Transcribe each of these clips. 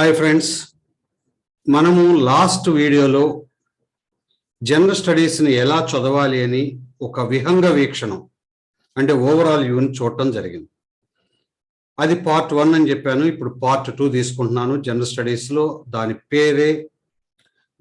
Hi friends మనము last వీడియోలో general స్టడీస్ని ఎలా చదవాలి అని ఒక విహంగ వీక్షణం అంటే ఓవరాల్ యూని చూడటం జరిగింది. అది పార్ట్ వన్ అని చెప్పాను. ఇప్పుడు పార్ట్ టూ తీసుకుంటున్నాను. జనరల్ స్టడీస్లో దాని పేరే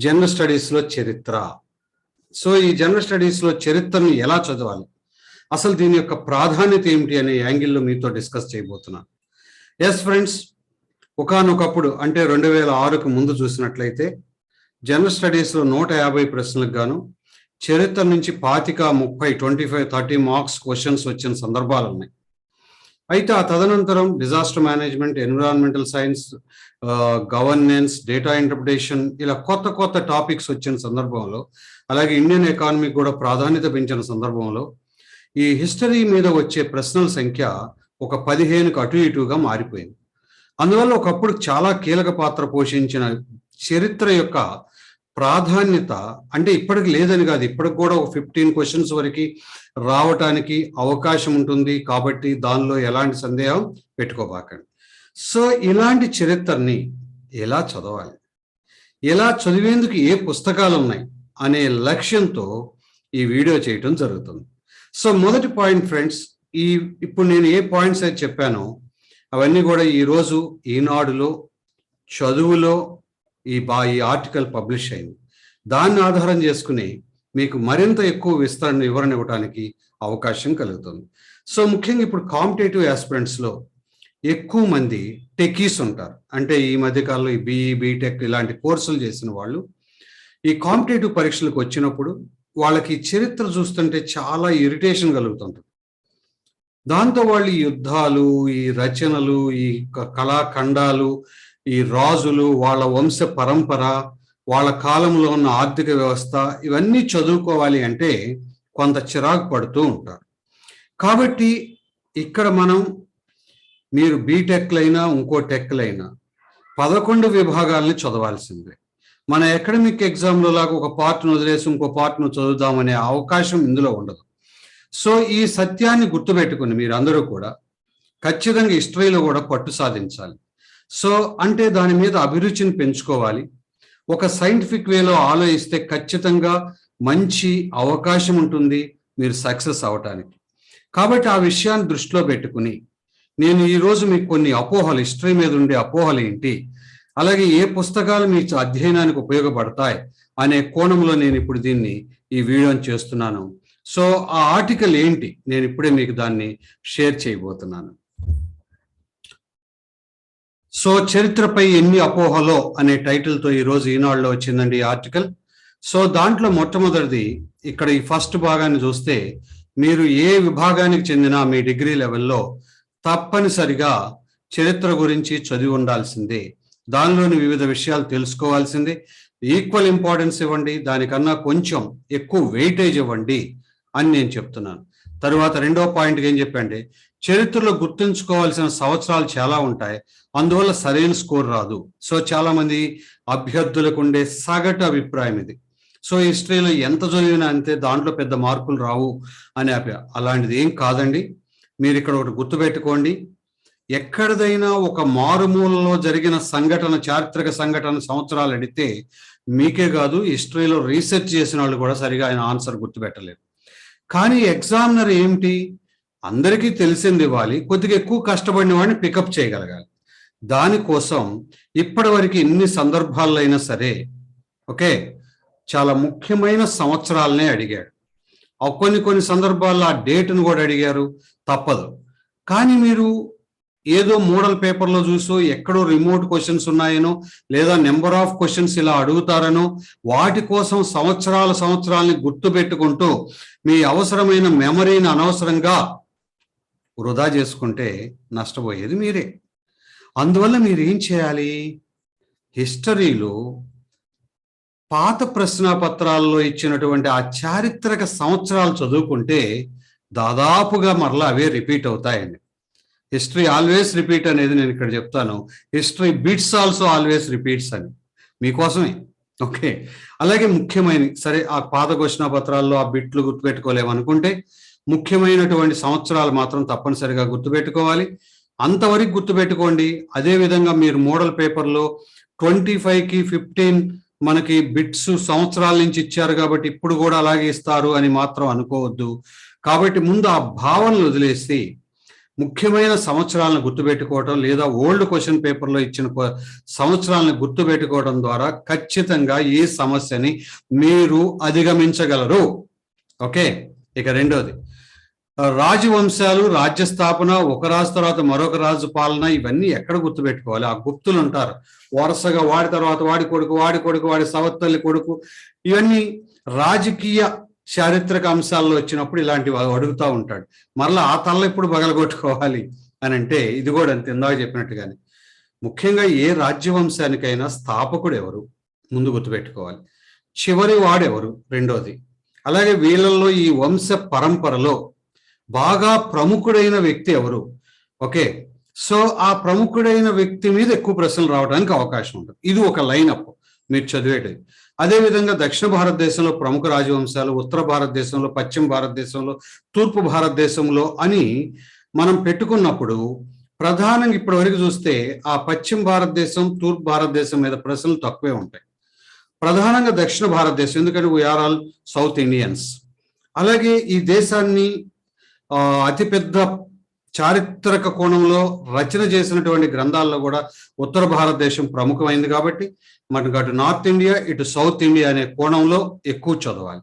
జనరల్ స్టడీస్లో చరిత్ర. సో ఈ జనరల్ స్టడీస్లో చరిత్రను ఎలా చదవాలి? అసలు దీని యొక్క ప్రాధాన్యత ఏమిటి అనే యాంగిల్లో మీతో డిస్కస్ చేయబోతున్నాను. ఎస్ ఫ్రెండ్స్ ఒకనొకప్పుడు అంటే రెండు వేల ఆరుకు ముందు చూసినట్లయితే జనరల్ స్టడీస్లో నూట యాభై ప్రశ్నలకు గాను చరిత్ర నుంచి పాతిక ముప్పై twenty five thirty marks questions వచ్చిన సందర్భాలు ఉన్నాయి. అయితే ఆ తదనంతరం disaster management environmental science governance data interpretation ఇలా కొత్త కొత్త టాపిక్స్ వచ్చిన సందర్భంలో అలాగే ఇండియన్ ఎకానమీ కూడా ప్రాధాన్యత పెంచిన సందర్భంలో ఈ హిస్టరీ మీద వచ్చే ప్రశ్నల సంఖ్య ఒక పదిహేనుకు అటు ఇటుగా మారిపోయింది. అందువల్ల ఒకప్పుడు చాలా కీలక పాత్ర పోషించిన చరిత్ర యొక్క ప్రాధాన్యత అంటే ఇప్పటికి లేదని కాదు ఇప్పటికి కూడా ఒక ఫిఫ్టీన్ క్వశ్చన్స్ వరకు రావటానికి అవకాశం ఉంటుంది. కాబట్టి దానిలో ఎలాంటి సందేహం పెట్టుకోబాకండి. సో ఇలాంటి చరిత్రని ఎలా చదవాలి? ఎలా చదివేందుకు ఏ పుస్తకాలు ఉన్నాయి? అనే లక్ష్యంతో ఈ వీడియో చేయటం జరుగుతుంది. సో మొదటి పాయింట్ ఫ్రెండ్స్ ఈ ఇప్పుడు నేను ఏ పాయింట్స్ అయితే చెప్పానో అవన్నీ కూడా ఈరోజు ఈనాడులో చదువులో ఈ బా ఈ ఆర్టికల్ పబ్లిష్ అయింది. దాన్ని ఆధారం చేసుకుని మీకు మరింత ఎక్కువ విస్తరణ వివరణ ఇవ్వడానికి అవకాశం కలుగుతుంది. సో ముఖ్యంగా ఇప్పుడు కాంపిటేటివ్ ఆస్పిరెంట్స్లో ఎక్కువ మంది టెకీస్ ఉంటారు. అంటే ఈ మధ్యకాలంలో ఈ బీఈ బీటెక్ ఇలాంటి కోర్సులు చేసిన వాళ్ళు ఈ కాంపిటేటివ్ పరీక్షలకు వచ్చినప్పుడు వాళ్ళకి చరిత్ర చూస్తుంటే చాలా ఇరిటేషన్ కలుగుతుంటుంది. దాంతో వాళ్ళు ఈ యుద్ధాలు ఈ రచనలు ఈ కళాఖండాలు ఈ రాజులు వాళ్ళ వంశ పరంపర వాళ్ళ కాలంలో ఉన్న ఆర్థిక వ్యవస్థ ఇవన్నీ చదువుకోవాలి అంటే కొంత చిరాకు పడుతూ ఉంటారు. కాబట్టి ఇక్కడ మనం మీరు బీటెక్లైనా ఇంకో టెక్లైనా పదకొండు విభాగాలని చదవాల్సిందే. మన అకాడమిక్ ఎగ్జామ్లో లాగా ఒక పార్ట్ను వదిలేసి ఇంకో పార్ట్ను చదువుదామనే అవకాశం ఇందులో ఉండదు. సో ఈ సత్యాన్ని గుర్తుపెట్టుకుని మీరు అందరూ కూడా ఖచ్చితంగా హిస్టరీలో కూడా పట్టు సాధించాలి. సో అంటే దాని మీద అభిరుచిని పెంచుకోవాలి. ఒక సైంటిఫిక్ వేలో ఆలోచిస్తే ఖచ్చితంగా మంచి అవకాశం ఉంటుంది మీరు సక్సెస్ అవటానికి. కాబట్టి ఆ విషయాన్ని దృష్టిలో పెట్టుకుని నేను ఈరోజు మీకు కొన్ని అపోహలు హిస్టరీ మీద ఉండే అపోహలు ఏంటి? అలాగే ఏ పుస్తకాలు మీ అధ్యయనానికి ఉపయోగపడతాయి? అనే కోణంలో నేను ఇప్పుడు దీన్ని ఈ వీడియోని చేస్తున్నాను. సో ఆ ఆర్టికల్ ఏంటి? నేను ఇప్పుడే మీకు దాన్ని షేర్ చేయబోతున్నాను. సో చరిత్రపై ఎన్ని అపోహలో అనే టైటిల్తో ఈరోజు ఈనాడులో వచ్చిందండి ఈ ఆర్టికల్. సో దాంట్లో మొట్టమొదటిది ఇక్కడ ఈ ఫస్ట్ భాగాన్ని చూస్తే మీరు ఏ విభాగానికి చెందిన మీ డిగ్రీ లెవెల్లో తప్పనిసరిగా చరిత్ర గురించి చదివి ఉండాల్సిందే. దానిలోని వివిధ విషయాలు తెలుసుకోవాల్సిందే. ఈక్వల్ ఇంపార్టెన్స్ ఇవ్వండి. దానికన్నా కొంచెం ఎక్కువ వెయిటేజ్ ఇవ్వండి. అని నేను చెప్తున్నాను. తరువాత రెండో పాయింట్ ఏం చెప్పండి చరిత్రలో గుర్తుంచుకోవాల్సిన సంవత్సరాలు చాలా ఉంటాయి. అందువల్ల సరైన స్కోర్ రాదు. సో చాలా మంది అభ్యర్థులకు ఉండే సగటు అభిప్రాయం ఇది. సో హిస్టరీలో ఎంత చదివినా అంతే దాంట్లో పెద్ద మార్కులు రావు అని అలాంటిది ఏం కాదండి. మీరు ఇక్కడ ఒకటి గుర్తుపెట్టుకోండి. ఎక్కడిదైనా ఒక మారుమూలలో జరిగిన సంఘటన చారిత్రక సంఘటన సంవత్సరాలు అడిగితే మీకే కాదు హిస్టరీలో రీసెర్చ్ చేసిన వాళ్ళు కూడా సరిగా ఆయన ఆన్సర్ గుర్తుపెట్టలేరు. కానీ ఎగ్జామినర్ ఏమిటి? అందరికీ తెలిసింది ఇవ్వాలి. కొద్దిగా ఎక్కువ కష్టపడిన వాడిని పికప్ చేయగలగాలి. దానికోసం ఇప్పటి వరకు ఎన్ని సందర్భాల్లో అయినా సరే ఓకే? చాలా ముఖ్యమైన సంవత్సరాలనే అడిగాడు. కొన్ని కొన్ని సందర్భాల్లో ఆ డేట్ను కూడా అడిగారు. తప్పదు. కానీ మీరు ఏదో మోడల్ పేపర్లో చూసో ఎక్కడో రిమోట్ క్వశ్చన్స్ ఉన్నాయనో లేదా నెంబర్ ఆఫ్ క్వశ్చన్స్ ఇలా అడుగుతారనో వాటి కోసం సంవత్సరాల సంవత్సరాలని గుర్తు పెట్టుకుంటూ మీ అవసరమైన మెమరీని అనవసరంగా వృధా చేసుకుంటే నష్టపోయేది మీరే. అందువల్ల మీరు ఏం చేయాలి? హిస్టరీలో పాత ప్రశ్నాపత్రాల్లో ఇచ్చినటువంటి ఆ చారిత్రక సంవత్సరాలు చదువుకుంటే దాదాపుగా మరలా అవే రిపీట్ అవుతాయండి. హిస్టరీ ఆల్వేస్ రిపీట్ అనేది నేను ఇక్కడ చెప్తాను. History beats also always repeats అని. మీకోసమే. ఓకే. అలాగే ముఖ్యమైన సరే ఆ పాత ఘోషణ పత్రాల్లో ఆ బిట్లు గుర్తుపెట్టుకోలేమనుకుంటే ముఖ్యమైనటువంటి సంవత్సరాలు మాత్రం తప్పనిసరిగా గుర్తుపెట్టుకోవాలి. అంతవరకు గుర్తుపెట్టుకోండి. అదే విధంగా మీరు మోడల్ పేపర్లో ట్వంటీ ఫైవ్కి ఫిఫ్టీన్ మనకి బిట్స్ సంవత్సరాల నుంచి ఇచ్చారు కాబట్టి ఇప్పుడు కూడా అలాగే ఇస్తారు అని మాత్రం అనుకోవద్దు. కాబట్టి ముందు ఆ భావనలు వదిలేసి ముఖ్యమైన సంవత్సరాలను గుర్తుపెట్టుకోవడం లేదా ఓల్డ్ క్వశ్చన్ పేపర్లో ఇచ్చిన సంవత్సరాలను గుర్తుపెట్టుకోవడం ద్వారా ఖచ్చితంగా ఈ సమస్యని మీరు అధిగమించగలరు. ఓకే? ఇక రెండోది. రాజవంశాలు రాజ్య స్థాపన ఒక రాజు తర్వాత మరొక రాజు పాలన ఇవన్నీ ఎక్కడ గుర్తుపెట్టుకోవాలి? ఆ గుప్తులు ఉంటారు. వరుసగా వాడి తర్వాత వాడి కొడుకు వాడి కొడుకు వాడి సవత్తల్లి కొడుకు. ఇవన్నీ రాజకీయ చారిత్రక అంశాల్లో వచ్చినప్పుడు ఇలాంటివి అడుగుతూ ఉంటాడు. మరలా ఆ తల్ల ఎప్పుడు పగలగొట్టుకోవాలి అని అంటే ఇది కూడా అంతే ఇందాక చెప్పినట్టుగానే. ముఖ్యంగా ఏ రాజ్యవంశానికైనా స్థాపకుడు ఎవరు? ముందు గుర్తుపెట్టుకోవాలి. చివరి వాడెవరు? రెండోది. అలాగే వీళ్ళల్లో ఈ వంశ పరంపరలో బాగా ప్రముఖుడైన వ్యక్తి ఎవరు? ఓకే. సో ఆ ప్రముఖుడైన వ్యక్తి మీద ఎక్కువ ప్రశ్నలు రావడానికి అవకాశం ఉంటుంది. ఇది ఒక లైన్ అప్ మీరు చదివేటిది అదేవిధంగా దక్షిణ భారతదేశంలో ప్రముఖ రాజవంశాలు ఉత్తర భారతదేశంలో పశ్చిమ భారతదేశంలో తూర్పు భారతదేశంలో అని మనం పెట్టుకున్నప్పుడు ప్రధానంగా ఇప్పటి వరకు చూస్తే ఆ పశ్చిమ భారతదేశం తూర్పు భారతదేశం మీద ప్రశ్నలు తక్కువే ఉంటాయి. ప్రధానంగా దక్షిణ భారతదేశం ఎందుకంటే వీఆర్ ఆల్ సౌత్ ఇండియన్స్ అలాగే ఈ దేశాన్ని అతిపెద్ద చారిత్రక కోణంలో రచన చేసినటువంటి గ్రంథాల్లో కూడా ఉత్తర భారతదేశం ప్రముఖమైంది కాబట్టి మనకు అటు నార్త్ ఇండియా ఇటు సౌత్ ఇండియా అనే కోణంలో ఎక్కువ చదవాలి.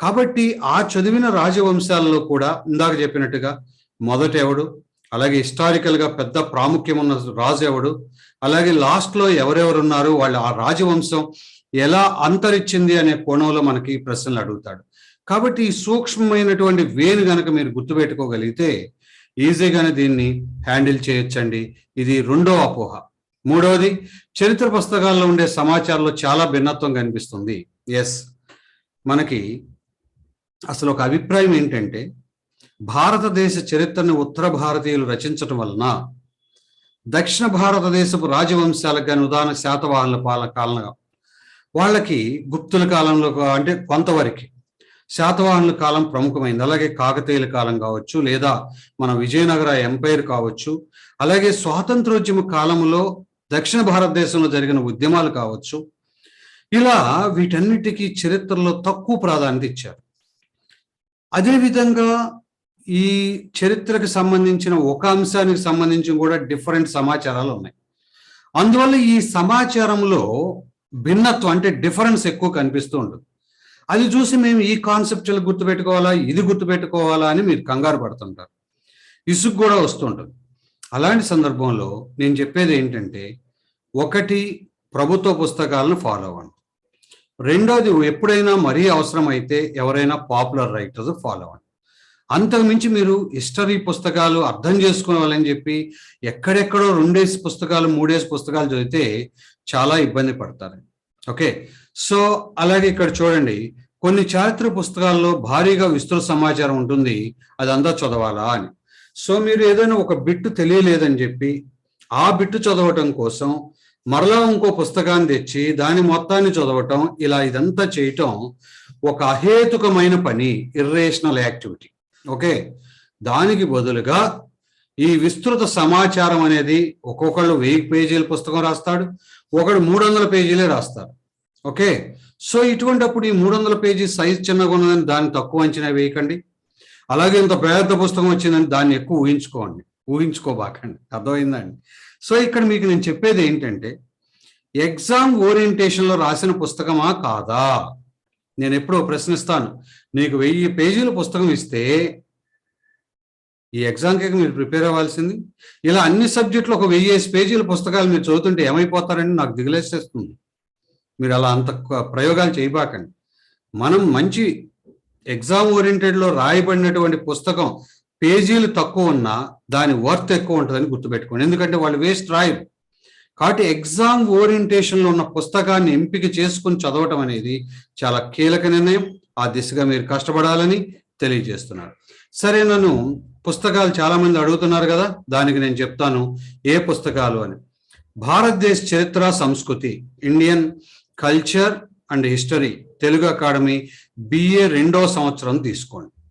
కాబట్టి ఆ చదివిన రాజవంశాలలో కూడా ఇందాక చెప్పినట్టుగా మొదట ఎవడు? అలాగే హిస్టారికల్గా పెద్ద ప్రాముఖ్యం ఉన్న రాజు ఎవడు? అలాగే లాస్ట్లో ఎవరెవరు ఉన్నారు? వాళ్ళ ఆ రాజవంశం ఎలా అంతరిచ్చింది అనే కోణంలో మనకి ప్రశ్నలు అడుగుతాడు. కాబట్టి ఈ సూక్ష్మమైనటువంటి వేను గనక మీరు గుర్తుపెట్టుకోగలిగితే ఈజీగానే దీన్ని హ్యాండిల్ చేయొచ్చండి. ఇది రెండో అపోహ. మూడవది చరిత్ర పుస్తకాల్లో ఉండే సమాచారంలో చాలా భిన్నత్వం కనిపిస్తుంది. ఎస్. మనకి అసలు ఒక అభిప్రాయం ఏంటంటే భారతదేశ చరిత్రను ఉత్తర భారతీయులు రచించటం వలన దక్షిణ భారతదేశపు రాజవంశాలకు కానీ ఉదాహరణ శాతవాహనుల పాల కాలంలో వాళ్ళకి గుప్తుల కాలంలో అంటే కొంతవరకు శాతవాహనుల కాలం ప్రముఖమైంది. అలాగే కాకతీయుల కాలం కావచ్చు లేదా మన విజయనగర ఎంపైర్ కావచ్చు అలాగే స్వాతంత్రోద్యమ కాలంలో దక్షిణ భారతదేశంలో జరిగిన ఉద్యమాలు కావచ్చు. ఇలా వీటన్నిటికీ చరిత్రలో తక్కువ ప్రాధాన్యత ఇచ్చారు. అదేవిధంగా ఈ చరిత్రకు సంబంధించిన ఒక అంశానికి సంబంధించి కూడా డిఫరెంట్ సమాచారాలు ఉన్నాయి. అందువల్ల ఈ సమాచారంలో భిన్నత్వం అంటే డిఫరెన్స్ ఎక్కువ కనిపిస్తూ ఉంటుంది. అది చూసి మేము ఈ కాన్సెప్చువల్ గుర్తుపెట్టుకోవాలా ఇది గుర్తుపెట్టుకోవాలా అని మీరు కంగారు పడుతుంటారు. ఇసుకు కూడా వస్తుంటుంది. అలాంటి సందర్భంలో నేను చెప్పేది ఏంటంటే ఒకటి ప్రభుత్వ పుస్తకాలను ఫాలో అవ్వండి. రెండోది ఎప్పుడైనా మరీ అవసరం అయితే ఎవరైనా పాపులర్ రైటర్స్ ఫాలో అవ్వండి. అంతకు మించి మీరు హిస్టరీ పుస్తకాలు అర్థం చేసుకోవాలని చెప్పి ఎక్కడెక్కడో రెండేసి పుస్తకాలు మూడేసి పుస్తకాలు చదివితే చాలా ఇబ్బంది పడతారు. ఓకే. సో అలాగే ఇక్కడ చూడండి. కొన్ని చారిత్ర పుస్తకాల్లో భారీగా విస్తృత సమాచారం ఉంటుంది. అదంతా చదవాలా అని. సో మీరు ఏదైనా ఒక బిట్టు తెలియలేదని చెప్పి ఆ బిట్టు చదవటం కోసం మరలా ఇంకో పుస్తకాన్ని తెచ్చి దాని మొత్తాన్ని చదవటం ఇలా ఇదంతా చేయటం ఒక అహేతుకమైన పని ఇర్రేషనల్ యాక్టివిటీ ఓకే. దానికి బదులుగా ఈ విస్తృత సమాచారం అనేది ఒక్కొక్కళ్ళు వెయ్యి పేజీల పుస్తకం రాస్తాడు ఒకడు మూడు వందల పేజీలే రాస్తారు ఓకే? సో ఇటువంటిప్పుడు ఈ మూడు వందల పేజీ సైజ్ చిన్నగా ఉన్నదని దాన్ని తక్కువ అంచనా వేయకండి. అలాగే ఇంత పెద్ద పుస్తకం వచ్చిందని దాన్ని ఎక్కువ ఊహించుకోండి ఊహించుకోబాకండి. అర్థమైందండి? సో ఇక్కడ మీకు నేను చెప్పేది ఏంటంటే ఎగ్జామ్ ఓరియంటేషన్లో రాసిన పుస్తకమా కాదా? నేను ఎప్పుడో ప్రశ్నిస్తాను. నీకు వెయ్యి పేజీల పుస్తకం ఇస్తే ఈ ఎగ్జామ్కి మీరు ప్రిపేర్ అవ్వాల్సింది. ఇలా అన్ని సబ్జెక్టులు ఒక వెయ్యేసి పేజీల పుస్తకాలు మీరు చదువుతుంటే ఏమైపోతారని నాకు దిగులేసేస్తుంది. మీరు అలా అంత ప్రయోగాలు చేయబాకండి. మనం మంచి ఎగ్జామ్ ఓరియంటెడ్లో రాయబడినటువంటి పుస్తకం పేజీలు తక్కువ ఉన్నా దాని వర్త్ ఎక్కువ ఉంటుందని గుర్తుపెట్టుకోండి. ఎందుకంటే వాళ్ళు వేస్ట్ రాయరు. కాబట్టి ఎగ్జామ్ ఓరియంటేషన్లో ఉన్న పుస్తకాన్ని ఎంపిక చేసుకుని చదవటం అనేది చాలా కీలక నిర్ణయం. ఆ దిశగా మీరు కష్టపడాలని తెలియజేస్తున్నారు. సరే నన్ను పుస్తకాలు చాలామంది అడుగుతున్నారు కదా దానికి నేను చెప్తాను ఏ పుస్తకాలు అని. భారతదేశ చరిత్ర సంస్కృతి Indian culture and history Telugu academy BA రెండో సంవత్సరం తీసుకోండి.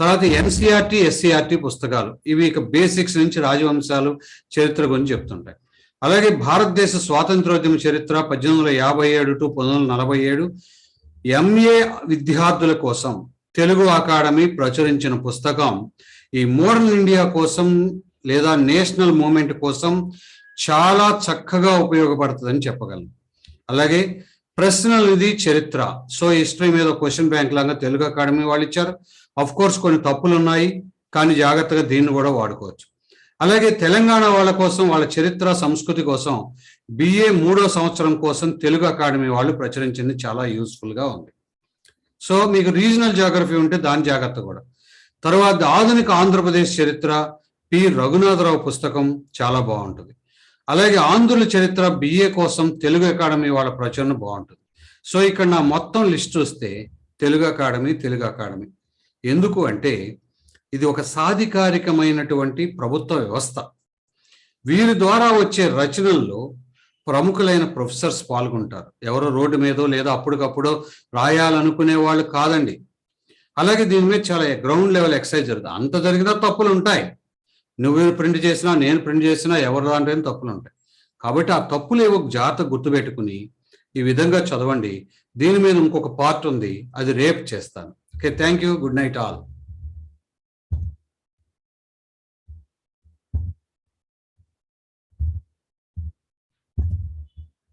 తర్వాత ఎన్సీఆర్టీ ఎస్సీఆర్టీ పుస్తకాలు. ఇవి ఇక బేసిక్స్ నుంచి రాజవంశాలు చరిత్ర గురించి చెప్తుంటాయి. అలాగే భారతదేశ స్వాతంత్రోద్యమ చరిత్ర పద్దెనిమిది వందల యాభై ఏడు టు పంతొమ్మిది వందల నలభై ఏడు ఎంఏ విద్యార్థుల కోసం తెలుగు అకాడమీ ప్రచురించిన పుస్తకం ఈ మోడర్న్ ఇండియా కోసం లేదా నేషనల్ మూమెంట్ కోసం చాలా చక్కగా ఉపయోగపడుతుందని చెప్పగలను. అలాగే ప్రశ్నలు ఇది చరిత్ర. సో హిస్టరీ మీద క్వశ్చన్ బ్యాంక్ లాగా తెలుగు అకాడమీ వాళ్ళు ఇచ్చారు. అఫ్ కోర్స్ కొన్ని తప్పులు ఉన్నాయి కానీ జాగ్రత్తగా దీన్ని కూడా వాడుకోవచ్చు. అలాగే తెలంగాణ వాళ్ళ కోసం వాళ్ళ చరిత్ర సంస్కృతి కోసం బిఏ మూడో సంవత్సరం కోసం తెలుగు అకాడమీ వాళ్ళు ప్రచురించింది చాలా యూస్ఫుల్గా ఉంది. సో మీకు రీజనల్ జాగ్రఫీ ఉంటే దాని జాగ్రత్త కూడా. తర్వాత ఆధునిక ఆంధ్రప్రదేశ్ చరిత్ర పి. రఘునాథరావు పుస్తకం చాలా బాగుంటుంది. అలాగే ఆంధ్రుల చరిత్ర బిఏ కోసం తెలుగు అకాడమీ వాళ్ళ ప్రచురణ బాగుంటుంది. సో ఇక్కడ నా మొత్తం లిస్ట్ చూస్తే తెలుగు అకాడమీ తెలుగు అకాడమీ. ఎందుకు అంటే ఇది ఒక సాధికారికమైనటువంటి ప్రభుత్వ వ్యవస్థ. వీరి ద్వారా వచ్చే రచనల్లో ప్రముఖులైన ప్రొఫెసర్స్ పాల్గొంటారు. ఎవరో రోడ్డు మీదో లేదా అప్పటికప్పుడు రాయాలనుకునే వాళ్ళు కాదండి. అలాగే దీని మీద చాలా గ్రౌండ్ లెవెల్ ఎక్సర్సైజ్ జరుగుతుంది. అంత జరిగినా తప్పులు ఉంటాయి. నువ్వు ప్రింట్ చేసినా నేను ప్రింట్ చేసినా ఎవరు దాంట్లో తప్పులు ఉంటాయి. కాబట్టి ఆ తప్పులు ఏవో జాగ్రత్త గుర్తుపెట్టుకుని ఈ విధంగా చదవండి. దీని మీద ఇంకొక పార్ట్ ఉంది. అది రేపు చేస్తాను. Okay thank you good night all